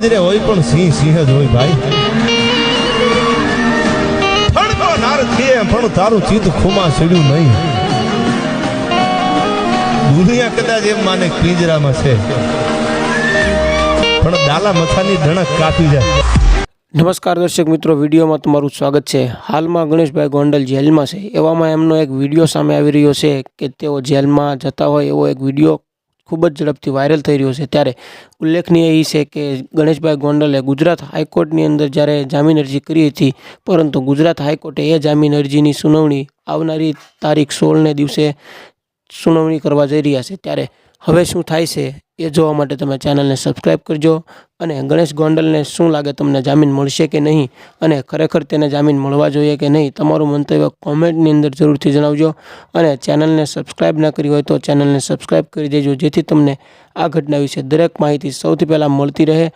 પિંજરે હોય પણ સિંહ સિંહ જ હોય ભાઈ. પણ તારું ચિત્ત ખુમા ચડ્યું નહીં. દુનિયા કદાચ એમ માને પિંજરામાં છે. પણ દાલા મથાની ધણક કાપી જાય. નમસ્કાર દર્શક મિત્રો, વિડીયોમાં તમારું સ્વાગત છે. હાલમાં ગણેશભાઈ ગોંડલ જેલમાં છે. એવામાં એમનો એક વીડિયો સામે આવી રહ્યો છે કે તેઓ જેલમાં જતા હોય એવો એક વીડિયો ખૂબ જ ઝડપથી વાયરલ થઈ રહ્યો છે. ત્યારે ઉલ્લેખનીય એ છે કે ગણેશભાઈ ગોંડલે ગુજરાત હાઈકોર્ટની અંદર જ્યારે જામીન અરજી કરી હતી, પરંતુ ગુજરાત હાઈકોર્ટે એ જામીન અરજીની સુનાવણી આવનારી તારીખ સોળને દિવસે સુનાવણી કરવા જઈ રહ્યા છે. ત્યારે હવે શું થાય છે એ જોવા માટે તમે ચેનલને સબસ્ક્રાઈબ કરજો અને ગણેશ ગોંડલને શું લાગે તમને જામીન મળશે કે નહીં અને ખરેખર તેને જામીન મળવા જોઈએ કે નહીં તમારું મંતવ્ય કોમેન્ટની અંદર જરૂરથી જણાવજો અને ચેનલને સબસ્ક્રાઈબ ન કરી હોય તો ચેનલને સબસ્ક્રાઈબ કરી દેજો જેથી તમને આ ઘટના વિશે દરેક માહિતી સૌથી પહેલાં મળતી રહે.